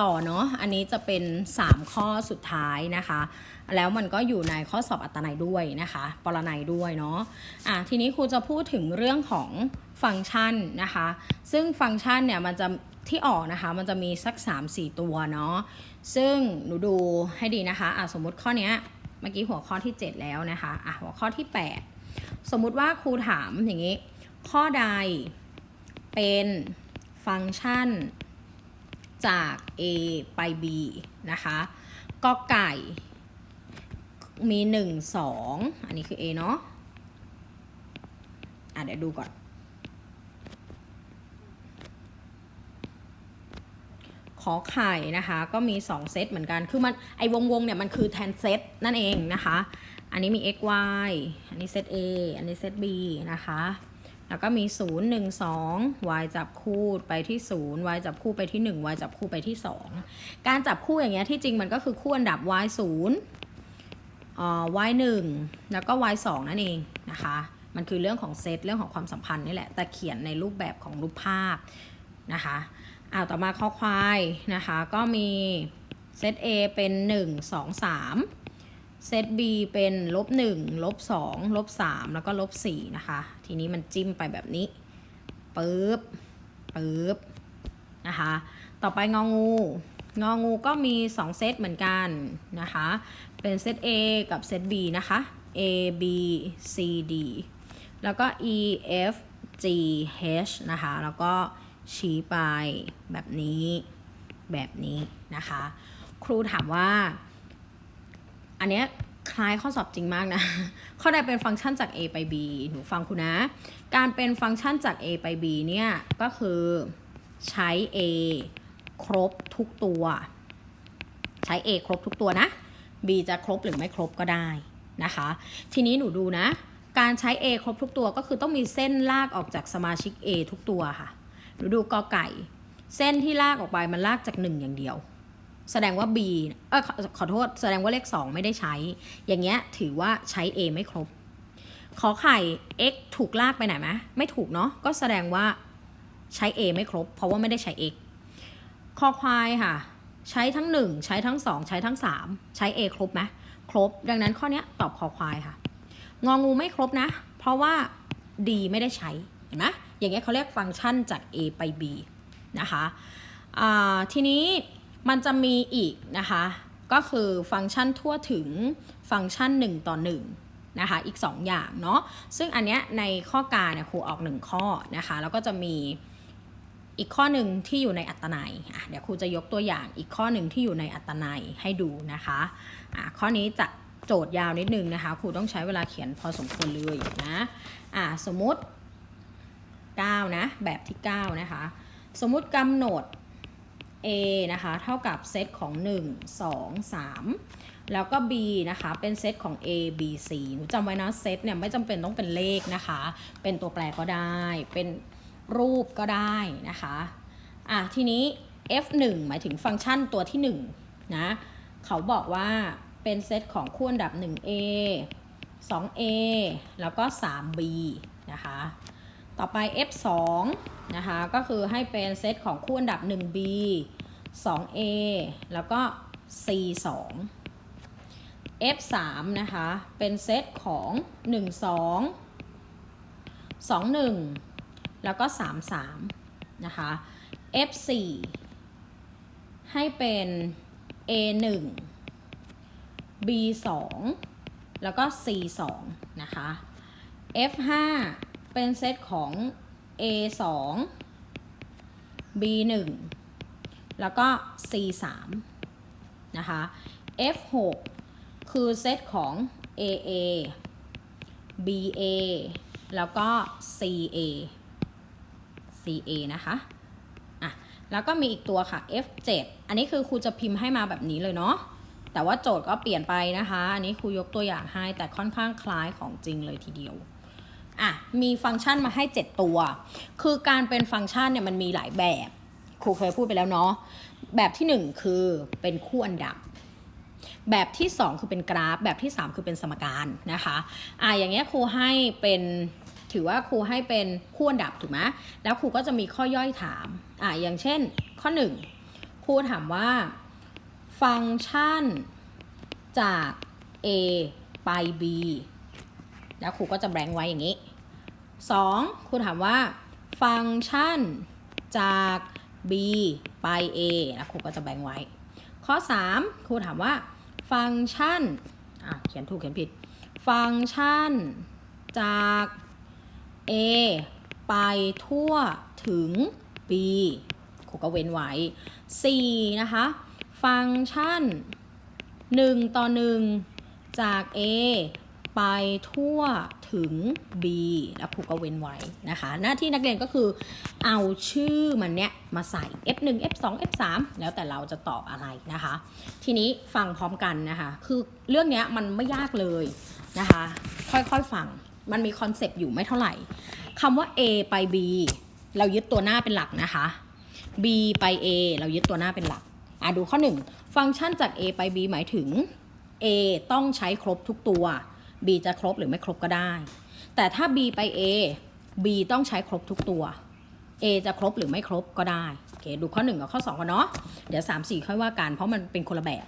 ต่อเนาะอันนี้จะเป็น 3 ข้อสุดท้ายนะคะ แล้วมันก็อยู่ในข้อสอบอัตนัยด้วยนะคะปรนัยด้วยเนาะอะทีนี้ครูจะพูดถึงเรื่องของฟังก์ชันนะคะ ซึ่งฟังก์ชันเนี่ยมันจะที่ออกนะคะมันจะมีสัก 3-4 ตัวเนาะซึ่งหนูดูให้ดีนะคะอะสมมติข้อเนี้ยเมื่อกี้หัวข้อที่ 7 แล้วนะคะอะหัวข้อที่ 8 สมมุติว่าครูถามอย่างนี้ ข้อใดเป็นฟังก์ชัน จาก A ไป B นะคะก็ไก่มี 1 2 อันนี้คือ A เนาะอะเดี๋ยวดูก่อน ขอไข่นะคะ ก็มี 2 เซตเหมือนกัน คือมัน ไอวงวงเนี่ย มันคือแทนเซตนั่นเองนะคะ อันนี้มี x y อันนี้เซต A อันนี้เซต B นะคะ แล้วก็มี 0 1 2 y จับคู่ไปที่ 0 y จับคู่ไปที่ 1 y จับคู่ไปที่ 2 การจับคู่อย่างเงี้ยที่จริงมันก็คือคู่อันดับ y 0อ่า y 1แล้วก็ y 2นั่นเองนะคะ มันคือเรื่องของเซตเรื่องของความสัมพันธ์นี่แหละ แต่เขียนในรูปแบบของรูปภาพนะคะอ้าวต่อมาข้อควายนะคะ ก็มีเซต A เป็น 1 2 3 เซต B เป็นลบ1ลบ2ลบ3แล้วก็ลบ4นะคะ ทีนี้มันจิ้มไปแบบนี้ปึ๊บปึ๊บนะคะ ต่อไปงองู งองูก็มี 2 เซตเหมือนกันนะคะ เป็นเซต A กับเซต B นะคะ A B C D แล้วก็ E F G H นะคะ แล้วก็ชี้ไปแบบนี้แบบนี้นะคะ ครูถามว่า อันเนี้ย คล้ายข้อสอบจริงมากนะ ข้อใดเป็นฟังก์ชันจาก a ไป b หนูฟังคุณนะ การเป็นฟังก์ชันจาก a ไป b เนี่ย ก็คือใช้ a ครบทุกตัว ใช้ a ครบทุกตัวนะ b จะครบหรือไม่ครบก็ได้นะคะ ทีนี้หนูดูนะ การใช้ a ครบทุกตัวก็คือต้องมีเส้นลากออกจากสมาชิก a ทุกตัวค่ะ หนูดูกอไก่ เส้นที่ลากออกไปมันลากจาก 1 อย่างเดียว แสดงว่า B เออขอขอโทษ แสดงว่าเลข 2 ไม่ได้ใช้ อย่างเงี้ยถือว่าใช้ A ไม่ครบ ขอไข่ x ถูกลากไปไหนไหมไม่ถูกเนาะ ก็แสดงว่าใช้ A ไม่ครบ เพราะว่าไม่ได้ใช้ x คอควายค่ะ ใช้ทั้ง 1 ใช้ทั้ง 2 ใช้ทั้ง 3 ใช้ A ครบไหมครบ ดังนั้นข้อนี้ตอบคอควายค่ะ งองูไม่ครบนะ เพราะว่า D ไม่ได้ใช้ เห็นไหมอย่างเงี้ยเขาเรียกฟังก์ชันจาก A ไป B นะคะทีนี้ มันจะมีอีกนะคะ ก็คือฟังก์ชันทั่วถึงฟังก์ชัน 1 ต่อ 1 นะคะ อีก 2 อย่างเนาะซึ่งอันเนี้ยในข้อการเนี่ยครูออก 1 ข้อนะคะ แล้วก็จะมีอีกข้อหนึ่งที่อยู่ในอัตนัยอะเดี๋ยวครูจะยกตัวอย่างอีกข้อหนึ่งที่อยู่ในอัตนัยให้ดูนะคะอะข้อนี้จะโจทย์ยาวนิดนึงนะคะ ครูต้องใช้เวลาเขียนพอสมควรเลยนะอะสมมุติ 9 นะ แบบที่ 9 นะคะ สมมุติกำหนด A นะคะ เท่ากับเซตของ 1 2 3 แล้วก็ B นะคะ เป็นเซตของ A B C หนูจำไว้นะเซตเนี่ยไม่จำเป็นต้องเป็นเลขนะคะ เป็นตัวแปรก็ได้ เป็นรูปก็ได้นะคะ อะ ทีนี้ F1 หมายถึงฟังก์ชันตัวที่ 1 นะ เขาบอกว่าเป็นเซตของคู่อันดับ 1A 2A แล้วก็ 3B นะคะ ต่อไป F2 นะคะก็คือให้เป็นเซตของคู่อันดับ 1B 2A แล้วก็ C2 F3 นะคะ เป็นเซตของ 1 2 2 1 แล้วก็ 3 3 นะคะ F4 ให้เป็น A1 B2 แล้วก็ C2 นะคะ F5 เป็นเซตของ A 2 B 1แล้วก็ C 3นะคะ F 6คือเซตของ A A B A แล้วก็ C A C A นะคะอะแล้วก็มีอีกตัวค่ะ F 7อันนี้คือครูจะพิมพ์ให้มาแบบนี้เลยเนาะแต่ว่าโจทย์ก็เปลี่ยนไปนะคะ อันนี้ครูยกตัวอย่างให้แต่ค่อนข้างคล้ายของจริงเลยทีเดียว อะมีฟังก์ชันมาให้ 7 ตัว คือการเป็นฟังก์ชันเนี่ยมันมีหลายแบบ ครูเคยพูดไปแล้วเนาะ แบบที่ 1 คือเป็นคู่อันดับ แบบที่ 2 คือเป็นกราฟ แบบที่ 3 คือเป็นสมการนะคะ อะอย่างเงี้ยครูให้เป็นถือว่าครูให้เป็นคู่อันดับถูกไหมแล้วครูก็จะมีข้อย่อยถาม อะอย่างเช่น ข้อ 1 ครูถามว่า ฟังก์ชันจาก a ไป b แล้วครูก็จะแบงค์ไว้อย่างนี้ 2. ครูถามว่า ฟังก์ชันจาก b ไป a แล้วครูก็จะแบงค์ไว้ ข้อ 3 ครูถามว่า ฟังก์ชันอะเขียนถูกเขียนผิด ฟังก์ชันจาก a ไปทั่วถึง b ครูก็เว้นไว้ 4. นะคะ ฟังก์ชัน 1 ต่อ 1 จาก a ไปทั่วถึง b แล้วครูก็เว้นไว้นะคะ หน้าที่นักเรียนก็คือเอาชื่อมันเนี้ยมาใส่ f1 f2 f3 แล้วแต่เราจะตอบอะไรนะคะ ทีนี้ฟังพร้อมกันนะคะ คือเรื่องเนี้ยมันไม่ยากเลยนะคะ ค่อยๆฟัง มันมีคอนเซปต์อยู่ไม่เท่าไหร่คำว่า a ไป b เรายึดตัวหน้าเป็นหลักนะคะ b ไป a เรายึดตัวหน้าเป็นหลักอะดูข้อ 1 ฟังก์ชันจาก a ไป b หมายถึง a ต้องใช้ครบทุกตัว b จะครบหรือไม่ครบก็ได้ แต่ถ้า b ไป a b ต้องใช้ครบทุกตัว a จะครบหรือไม่ครบก็ได้โอเคดูข้อ 1 กับข้อ 2กันเนาะเดี๋ยว 3 4 ค่อยว่ากัน เพราะมันเป็นคนละแบบ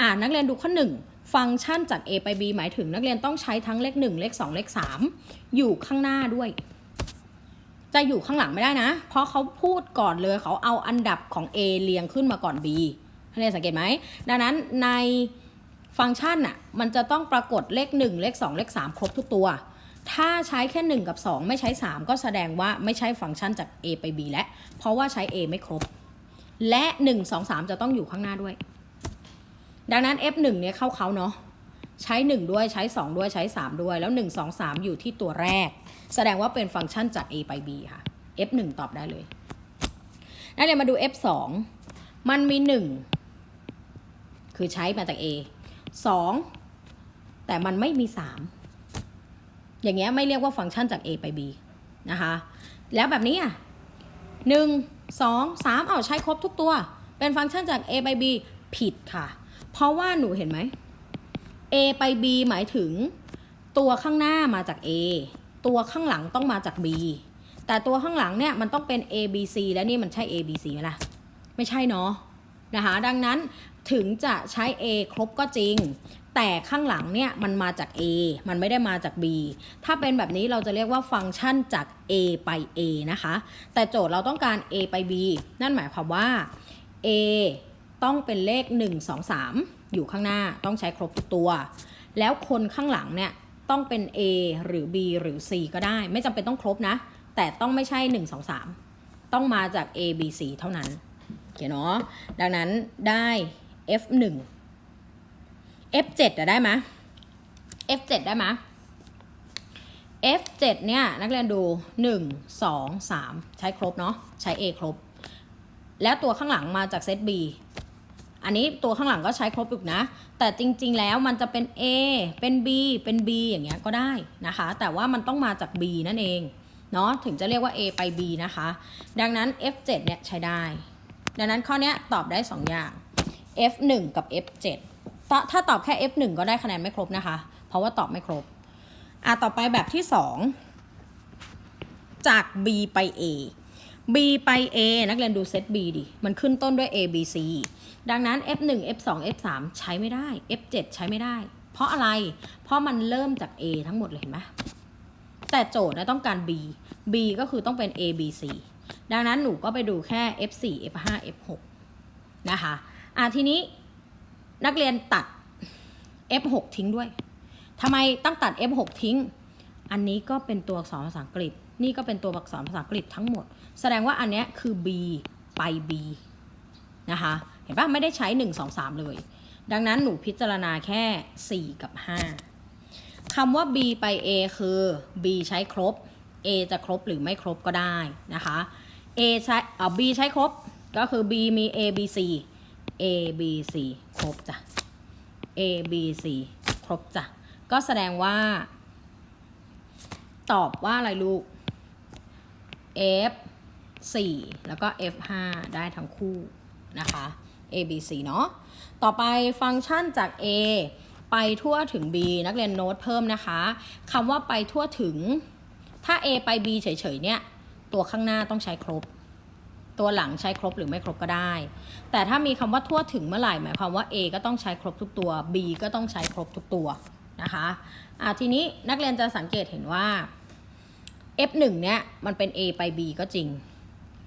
อ่านักเรียนดูข้อ 1 ฟังก์ชันจาก a ไป b หมายถึงนักเรียนต้องใช้ทั้งเลข 1 เลข 2 เลข 3 อยู่ข้างหน้าด้วย จะอยู่ข้างหลังไม่ได้นะ เพราะเขาพูดก่อนเลยเขาเอาอันดับของ A เรียงขึ้นมาก่อน B นักเรียนสังเกตไหมดังนั้นใน ฟังก์ชันน่ะมันจะต้องปรากฏเลข 1 เลข 2 เลข 3 ครบทุกตัว ถ้าใช้แค่ 1 กับ 2 ไม่ใช้ 3 ก็แสดงว่าไม่ใช่ฟังก์ชันจาก A ไป B และเพราะว่าใช้ A ไม่ครบ และ 1 2 3 จะต้องอยู่ข้างหน้าด้วย ดังนั้น F1 เนี่ยเข้าเขาเนาะใช้ 1 ด้วยใช้ 2 ด้วยใช้ 3 ด้วยแล้ว 1 2 3 อยู่ที่ตัวแรก แสดงว่าเป็นฟังก์ชันจาก A ไป B ค่ะ F1 ตอบได้เลยนักเรียนมาดู F2 มันมี 1 คือใช้มาจาก A 2 แต่มันไม่มี 3 อย่างเงี้ยไม่เรียกว่าฟังก์ชันจาก A ไป B นะคะ แล้วแบบนี้อะหนึ่งสองสามเอาใช้ครบทุกตัว เป็นฟังก์ชันจาก A ไป B ผิดค่ะ เพราะว่าหนูเห็นไหม A ไป B หมายถึง ตัวข้างหน้ามาจาก A ตัวข้างหลังต้องมาจาก B แต่ตัวข้างหลังเนี่ยมันต้องเป็น A B C และนี่มันใช่ A B C ไหมล่ะ ไม่ใช่เนาะนะคะ ดังนั้น ถึงจะใช้ A ครบก็จริง แต่ข้างหลังเนี่ยมันมาจาก A มันไม่ได้มาจาก B ถ้าเป็นแบบนี้เราจะเรียกว่าฟังก์ชันจาก A ไป A นะคะ แต่โจทย์เราต้องการ A ไป B นั่นหมายความว่า A ต้องเป็นเลข 1 2 3 อยู่ข้างหน้าต้องใช้ครบทุกตัว แล้วคนข้างหลังเนี่ยต้องเป็น A หรือ B หรือ C ก็ได้ ไม่จำเป็นต้องครบนะ แต่ต้องไม่ใช่ 1 2 3 ต้องมาจาก A B C เท่านั้นโอเคเนาะดังนั้นได้ F1 F7 อะได้ไหม F7 ได้ไหม F7 เนี่ยนักเรียนดู 1 2 3 ใช้ครบเนาะใช้ A ครบ แล้วตัวข้างหลังมาจากเซต B อันนี้ตัวข้างหลังก็ใช้ครบอีกนะ แต่จริงๆแล้วมันจะเป็น A เป็น B เป็น B อย่างเงี้ยก็ได้นะคะ แต่ว่ามันต้องมาจาก B นั่นเองเนาะถึงจะเรียกว่า A ไป B นะคะ ดังนั้น F7 เนี่ยใช้ได้ ดังนั้นข้อนี้ตอบได้ 2 อย่าง F1 กับ F7 ถ้าถ้าตอบแค่ F1 ก็ได้คะแนนไม่ครบนะคะ เพราะว่าตอบไม่ครบ อะ ต่อไปแบบที่ 2 จาก B ไป A B ไป A นักเรียนดูเซต B ดิ มันขึ้นต้นด้วย A B C ดังนั้น F1 F2 F3 ใช้ไม่ได้ F7 ใช้ไม่ได้ เพราะอะไร เพราะมันเริ่มจาก A ทั้งหมดเลยเห็นไหมแต่โจทย์นะต้องการ B B ก็คือต้องเป็น A B C ดังนั้นหนูก็ไปดูแค่ F4 F5 F6 นะคะ อะทีนี้นักเรียนตัด F6 ทิ้งด้วยทำไมต้องตัด F6 ทิ้ง อันนี้ก็เป็นตัวอักษรภาษาอังกฤษ นี่ก็เป็นตัวอักษรภาษาอังกฤษทั้งหมด แสดงว่าอันนี้คือ B ไป B นะคะ เห็นปะไม่ได้ใช้ 1 2 3 เลย ดังนั้นหนูพิจารณาแค่ 4 กับ 5 คำว่า B ไป A คือ B ใช้ครบ A จะครบหรือไม่ครบก็ได้นะคะ A ใช้เอ่อ B ใช้ครบ ก็คือ B มี A B C A B C ครบจ้ะ A B C ครบจ้ะ ก็แสดงว่า ตอบว่าอะไรลูก F 4 แล้วก็ F 5ได้ทั้งคู่นะคะ A B C เนาะ ต่อไปฟังก์ชันจาก A ไปทั่วถึง B นักเรียนโน้ตเพิ่มนะคะคำว่าไปทั่วถึง ถ้า A ไป B เฉยๆเนี่ย ตัวข้างหน้าต้องใช้ครบ ตัวหลังใช้ครบหรือไม่ครบก็ได้ แต่ถ้ามีคำว่าทั่วถึงเมื่อไหร่หมายความว่า A ก็ต้องใช้ครบทุกตัว B ก็ต้องใช้ครบทุกตัวนะคะอะทีนี้นักเรียนจะสังเกตเห็นว่า F1 เนี่ยมันเป็น A ไป B ก็จริง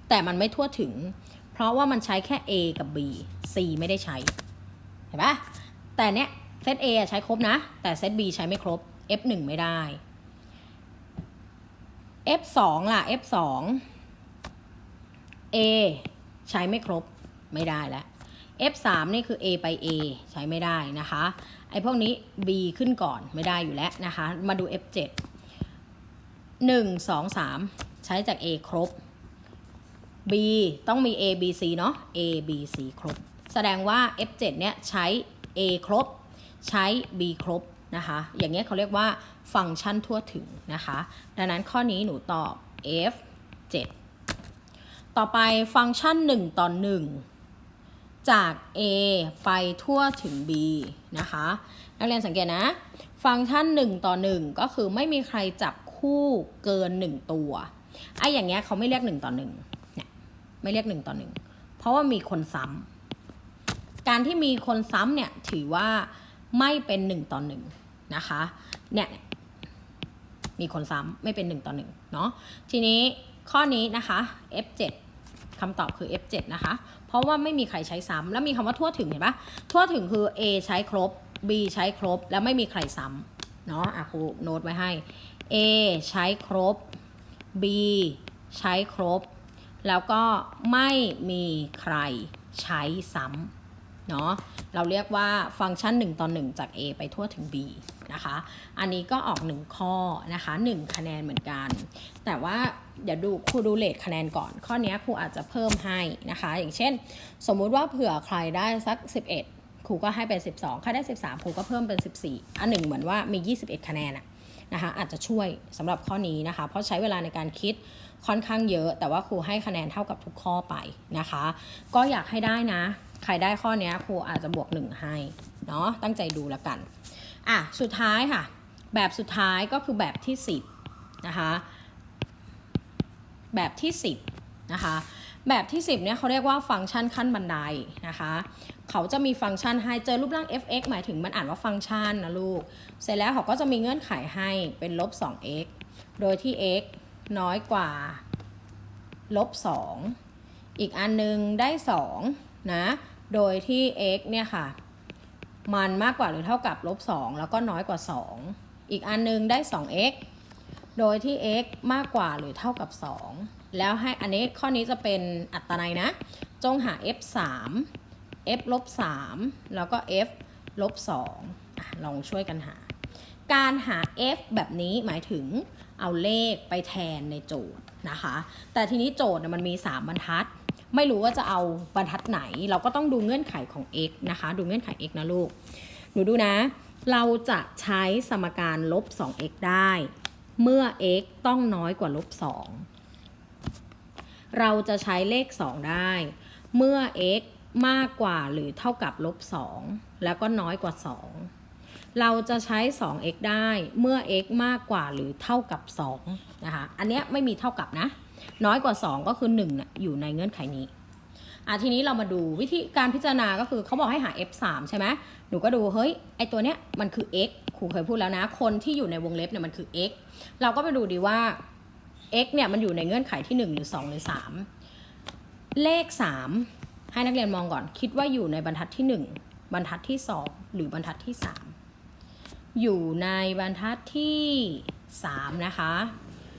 แต่มันไม่ทั่วถึง เพราะว่ามันใช้แค่ A กับ B C ไม่ได้ใช้ เห็นปะแต่เนี้ยเซต A ใช้ครบนะ แต่เซต B ใช้ไม่ครบ F1 ไม่ได้ F2 ล่ะ F2 A ใช้ไม่ครบไม่ได้แล้ว F3 นี่คือ A ไป A ใช้ไม่ได้นะคะ ไอ้พวกนี้ B ขึ้นก่อนไม่ได้อยู่แล้วนะคะ มาดู F7 1 2 3 ใช้จาก A ครบ B ต้องมี A B C เนาะ A B C ครบ แสดงว่า F7 เนี่ยใช้ A ครบ ใช้ B ครบนะคะ อย่างเงี้ยเขาเรียกว่าฟังก์ชันทั่วถึงนะคะ ดังนั้นข้อนี้หนูตอบ F7 ต่อไปฟังก์ชัน 1 ต่อ 1 จาก A ไปทั่วถึง B นะคะ นักเรียนสังเกตนะ ฟังก์ชัน 1 ต่อ 1 ก็คือไม่มีใครจับคู่เกิน 1 ตัวไอ้อย่างเงี้ยเขาไม่เรียก 1 ต่อ 1 เนี่ยไม่เรียก 1 ต่อ 1 เพราะว่ามีคนซ้ำการที่มีคนซ้ำเนี่ยถือว่าไม่เป็น 1 ต่อ 1 นะคะเนี่ยมีคนซ้ำไม่เป็น 1 ต่อ 1 เนาะทีนี้ข้อนี้นะคะ F7 คำตอบคือ F7 นะคะ เพราะว่าไม่มีใครใช้ซ้ำแล้วมีคำว่าทั่วถึงเห็นปะทั่วถึงคือ A ใช้ครบ B ใช้ครบ แล้วไม่มีใครซ้ำเนาะอะครูโน้ตไว้ให้ A ใช้ครบ B ใช้ครบ แล้วก็ไม่มีใครใช้ซ้ำเนาะเราเรียกว่าฟังก์ชัน 1 ต่อ 1 จาก A ไปทั่วถึง B นะคะ อันนี้ก็ออก 1 ข้อนะคะ 1 คะแนนเหมือนกัน แต่ว่าเดี๋ยวดูครูดูเลทคะแนนก่อน ข้อนี้ครูอาจจะเพิ่มให้นะคะ อย่างเช่น สมมุติว่าเผื่อใครได้สัก 11 ครูก็ให้เป็น 12 ใครได้ 13 ครูก็เพิ่มเป็น 14 อันหนึ่งเหมือนว่ามี 21 คะแนนอะนะคะอาจจะช่วยสำหรับข้อนี้นะคะ เพราะใช้เวลาในการคิดค่อนข้างเยอะ แต่ว่าครูให้คะแนนเท่ากับทุกข้อไปนะคะ ก็อยากให้ได้นะ ใครได้ข้อนี้ครูอาจจะบวก1ให้เนาะตั้งใจดูแล้วกัน อะสุดท้ายค่ะ แบบสุดท้ายก็คือแบบที่ 10นะคะแบบที่ 10นะคะแบบที่ 10เนี่ยเขาเรียกว่าฟังก์ชันขั้นบันไดนะคะเขาจะมีฟังก์ชันให้เจอรูปร่าง f(x) หมายถึงมันอ่านว่าฟังก์ชันนะลูก เสร็จแล้วเขาก็จะมีเงื่อนไขให้เป็นลบ 2x โดยที่ x น้อยกว่าลบ 2 อีกอันนึงได้ 2 นะ โดยที่ x เนี่ยค่ะ มันมากกว่าหรือเท่ากับลบ2แล้วก็น้อยกว่า 2 อีกอันนึงได้ 2x โดยที่ x มากกว่าหรือเท่ากับ 2 แล้วให้อันนี้ข้อนี้จะเป็นอัตนัยนะ จงหา f 3 f ลบ3แล้วก็ f ลบ2อะลองช่วยกันหา การหา f แบบนี้หมายถึงเอาเลขไปแทนในโจทย์นะคะ แต่ทีนี้โจทย์มันมี 3 บรรทัด ไม่รู้ว่าจะเอาบรรทัดไหน เราก็ต้องดูเงื่อนไขของ x นะคะ ดูเงื่อนไข x นะลูก หนูดูนะ เราจะใช้สมการลบ 2x ได้ เมื่อ x ต้องน้อยกว่าลบ 2 เราจะใช้เลข 2 ได้ เมื่อ x มากกว่าหรือเท่ากับลบ 2 แล้วก็น้อยกว่า 2 เราจะใช้ 2x ได้เมื่อ x มากกว่าหรือเท่ากับ2นะคะ อันเนี้ยไม่มีเท่ากับนะ น้อยกว่า 2 ก็คือ1น่ะอยู่ในเงื่อนไขนี้อะทีนี้เรามาดูวิธีการพิจารณาก็คือเขาบอกให้หา f3 ใช่ไหมหนูก็ดูเฮ้ยไอตัวเนี้ยมันคือ x ครูเคยพูดแล้วนะ คนที่อยู่ในวงเล็บเนี่ยมันคือ x เราก็ไปดูดีว่า x เนี่ยมันอยู่ในเงื่อนไขที่ 1 หรือ 2 หรือ 3 เลข 3 ให้นักเรียนมองก่อน คิดว่าอยู่ในบรรทัดที่ 1 บรรทัดที่ 2 หรือบรรทัดที่ 3 อยู่ในบรรทัดที่ 3 นะคะ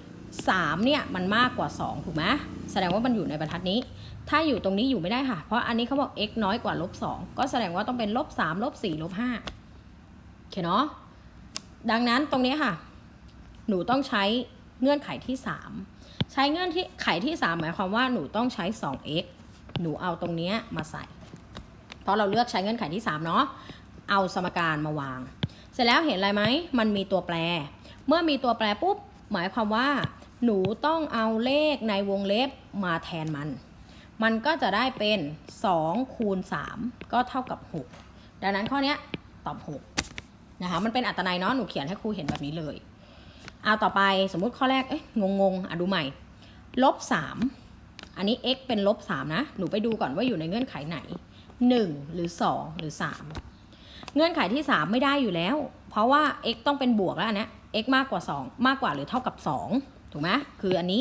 3 เนี่ยมันมากกว่า 2 ถูกไหมแสดงว่ามันอยู่ในบรรทัดนี้ ถ้าอยู่ตรงนี้อยู่ไม่ได้ค่ะ เพราะอันนี้เขาบอก x น้อยกว่าลบ2ก็แสดงว่าต้องเป็นลบ3ลบ4ลบ5โอเคเนาะดังนั้นตรงนี้ค่ะ หนูต้องใช้เงื่อนไขที่ 3 ใช้เงื่อนที่ไขที่ 3 หมายความว่าหนูต้องใช้ 2x หนูเอาตรงนี้มาใส่ เพราะเราเลือกใช้เงื่อนไขที่ 3 เนาะ เอาสมการมาวาง สร็จแล้วเห็นอะไรไหม มันมีตัวแปร เมื่อมีตัวแปรปุ๊บ หมายความว่า หนูต้องเอาเลขในวงเล็บมาแทนมัน มันก็จะได้เป็น 2 คูณ 3 ก็เท่ากับ 6 ดังนั้นข้อนี้ตอบ 6 นะคะ มันเป็นอัตนัยเนาะ หนูเขียนให้ครูเห็นแบบนี้เลย เอาต่อไปสมมุติข้อแรก เอ้ย งงงๆอะดูใหม่ ลบ 3 อันนี้ x เป็นลบ 3 นะ หนูไปดูก่อนว่าอยู่ในเงื่อนไขไหน 1 หรือ 2 หรือ 3 เงื่อนไขที่ 3 ไม่ได้อยู่แล้ว เพราะว่า x ต้องเป็นบวกแล้วอันเนี้ x มากกว่า 2 มากกว่าหรือเท่ากับ 2 ถูกไหมคืออันนี้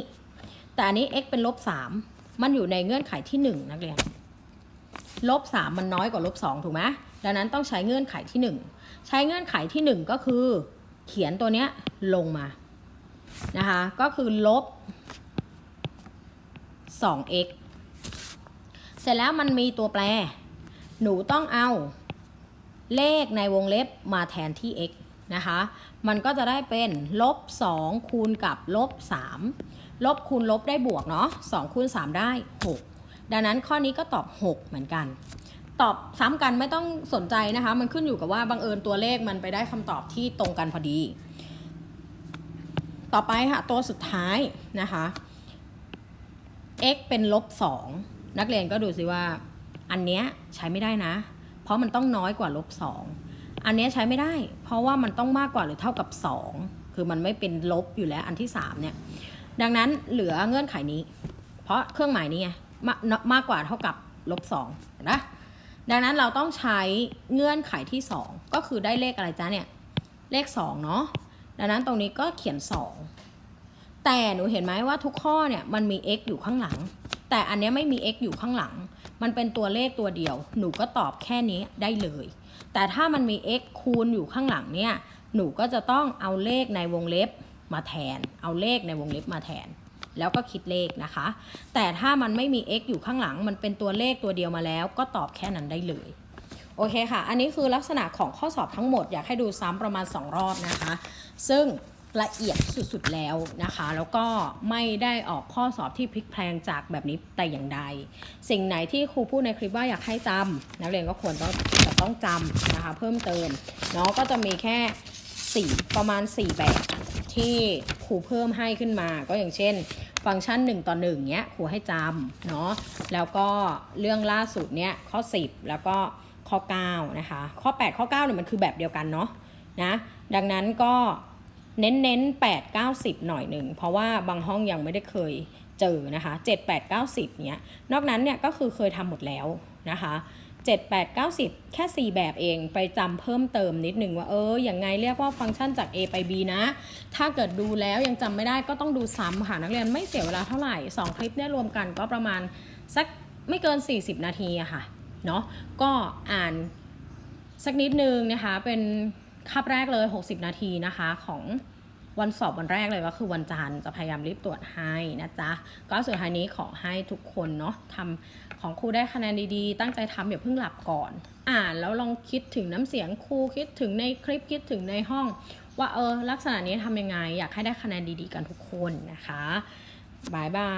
แต่อันนี้ x เป็นลบ3มันอยู่ในเงื่อนไขที่ 1 นักเรียนลบ3มันน้อยกว่าลบ2ถูกไหมดังนั้นต้องใช้เงื่อนไขที่ 1 ใช้เงื่อนไขที่ 1 ก็คือ เขียนตัวเนี้ยลงมานะคะก็คือลบ 2x เสร็จแล้วมันมีตัวแปร หนูต้องเอา เลขในวงเล็บมาแทนที่ x นะคะ มันก็จะได้เป็นลบ2คูณกับลบ3ลบคูณลบได้บวกเนาะ2คูณ3 ได้ 6 ดังนั้นข้อนี้ก็ตอบ 6 เหมือนกัน ตอบซ้ำกันไม่ต้องสนใจนะคะ มันขึ้นอยู่กับว่าบังเอิญตัวเลขมันไปได้คำตอบที่ตรงกันพอดี ต่อไปค่ะ ตัวสุดท้ายนะคะ x เป็นลบ2นักเรียนก็ดูสิว่า อันเนี้ยใช้ไม่ได้นะ เพราะมันต้องน้อยกว่าลบ2อันนี้ใช้ไม่ได้ เพราะว่ามันต้องมากกว่าหรือเท่ากับ 2 คือมันไม่เป็นลบอยู่แล้วอันที่ 3 เนี่ย ดังนั้นเหลือเงื่อนไขนี้ เพราะเครื่องหมายนี้ไงมามากกว่าเท่ากับลบ2เห็นะดังนั้นเราต้องใช้เงื่อนไขที่ 2 ก็คือได้เลขอะไรจ้าเนี่ย เลข 2 เนาะดังนั้นตรงนี้ก็เขียน 2 แต่หนูเห็นไหมว่าทุกข้อเนี่ยมันมี x อยู่ข้างหลัง แต่อันนี้ไม่มี x อยู่ข้างหลัง มันเป็นตัวเลขตัวเดียว หนูก็ตอบแค่นี้ได้เลย แต่ถ้ามันมี x คูณอยู่ข้างหลังเนี่ย หนูก็จะต้องเอาเลขในวงเล็บมาแทน เอาเลขในวงเล็บมาแทน แล้วก็คิดเลขนะคะ แต่ถ้ามันไม่มี x อยู่ข้างหลัง มันเป็นตัวเลขตัวเดียวมาแล้ว ก็ตอบแค่นั้นได้เลยโอเคค่ะ อันนี้คือลักษณะของข้อสอบทั้งหมด อยากให้ดูซ้ำประมาณ 2 รอบนะคะ ซึ่ง ละเอียดสุดๆแล้วนะคะ แล้วก็ไม่ได้ออกข้อสอบที่พลิกแพลงจากแบบนี้แต่อย่างใด สิ่งไหนที่ครูพูดในคลิปว่าอยากให้จำนักเรียนก็ควรต้องจะต้องจำนะคะเพิ่มเติมเนาะก็จะมีแค่4ประมาณ 4 แบบที่ครูเพิ่มให้ขึ้นมา ก็อย่างเช่น ฟังก์ชัน 1 ต่อ1เนี้ยครูให้จำเนาะแล้วก็เรื่องล่าสุดเนี้ยข้อ 10 แล้วก็ข้อ 9 นะคะ ข้อ 8 ข้อ9เนี่ยมันคือแบบเดียวกันเนาะนะดังนั้นก็ เน้นเน้น8 9 0 หน่อยหนึ่ง เพราะว่าบางห้องยังไม่ได้เคยเจอนะคะ 7 8 9 0เนี้ย นอกนั้นเนี่ยก็คือเคยทำหมดแล้วนะคะ7 8 9 10 แค่ 4 แบบเองไปจำเพิ่มเติมนิดนึงว่าเอออย่างไงเรียกว่าฟังก์ชันจาก A ไป B นะ ถ้าเกิดดูแล้วยังจำไม่ได้ก็ต้องดูซ้ำค่ะนักเรียนไม่เสียเวลาเท่าไหร่ 2 คลิปเนี่ยรวมกันก็ประมาณสักไม่เกิน 40 นาทีอะค่ะเนาะก็อ่านสักนิดนึงนะคะเป็น คาบแรกเลย 60 นาทีนะคะของวันสอบวันแรกเลยก็คือวันจันทร์จะพยายามรีบตรวจให้นะจ๊ะ ก็สุดท้ายนี้ขอให้ทุกคนเนาะทำของครูได้คะแนนดีๆ ตั้งใจทำอย่าเพิ่งหลับก่อน อ่านแล้วลองคิดถึงน้ำเสียงครูคิดถึงในคลิปคิดถึงในห้อง ว่าเออลักษณะนี้ทำยังไง อยากให้ได้คะแนนดีๆ กันทุกคนนะคะบายบาย